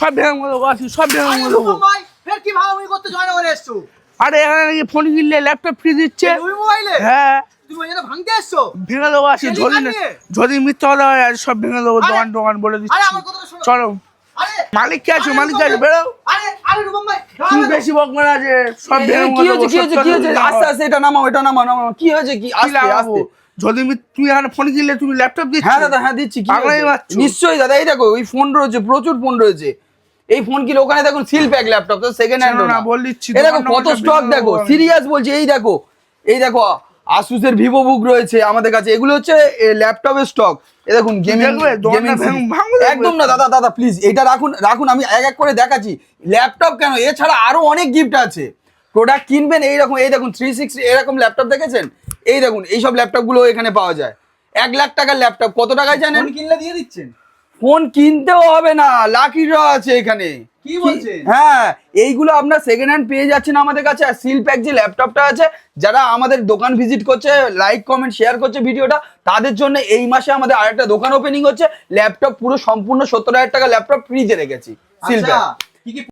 সব ভেঙে দেবো আসি সব ভেঙে আরে দেবো। ফের কি করতে এসছো আরে এখানে নাকি ফোন কিনলে ল্যাপটপ ফ্রি দিচ্ছে। তুমি মোবাইলে হ্যাঁ। ওই ভাঙতে এসছো? ভেঙে দেবো আসি যদি? যদি মিথ্যা কথা হয় আজ সব ভেঙে দেবো দোকান দোকান বলে আরে দিচ্ছি। চলো। মালিক কে আছে? মালিক কে আছে? বেরো। বেশি আছে সব ভেঙে কি হয়েছে কি সব হয়েছে কি হয়েছে? আস্তে আস্তে এটা নামাও এটা নামাও নামাও। কি হয়েছে কি? কি আস্তে আস্তে। যদি তুই এখানে ফোন কিনলে তুমি ল্যাপটপ দিচ্ছ? হ্যাঁ দাদা হ্যাঁ দিচ্ছি নিশ্চয়ই দাদা এই দেখো ওই ফোন রয়েছে প্রচুর ফোন রয়েছে। এই ফোন কিনে ওখানে দেখুন সিল প্যাক ল্যাপটপ তো সেকেন্ড হ্যান্ড না, বল দিচ্ছি, এই দেখো কত স্টক দেখো সিরিয়াস বলছি এই দেখো এই দেখো আসুসের ভিভো বুক রয়েছে আমাদের কাছে। এগুলো হচ্ছে ল্যাপটপের স্টক এই দেখুন গেমিং। একদম না দাদা দাদা প্লিজ এটা রাখুন রাখুন আমি এক এক করে দেখাচ্ছি। ল্যাপটপ কেন? এছাড়া আরও অনেক গিফট আছে। প্রোডাক্ট কিনবেন এইরকম এই দেখুন থ্রি সিক্সটি এরকম ল্যাপটপ দেখেছেন? এই দেখুন এইসব ল্যাপটপগুলো এখানে পাওয়া যায়। এক লাখ টাকার ল্যাপটপ কত টাকায় জানেন? কিনলে দিয়ে দিচ্ছেন? ফোন কিনতেও হবে না লাকি ড্র আছে এখানে। কি বলছেন? হ্যাঁ এইগুলো আপনার সেকেন্ড হ্যান্ড পেয়ে যাচ্ছেন আমাদের কাছে। আর সিল প্যাক যে ল্যাপটপটা আছে যারা আমাদের দোকান ভিজিট করছে লাইক কমেন্ট শেয়ার করছে ভিডিওটা তাদের জন্য এই মাসে আমাদের আরেকটা দোকান ওপেনিং হচ্ছে। ল্যাপটপ পুরো সম্পূর্ণ সত্তর হাজার টাকা ল্যাপটপ ফ্রিজে রেখেছি সিল আচ্ছা প্যাক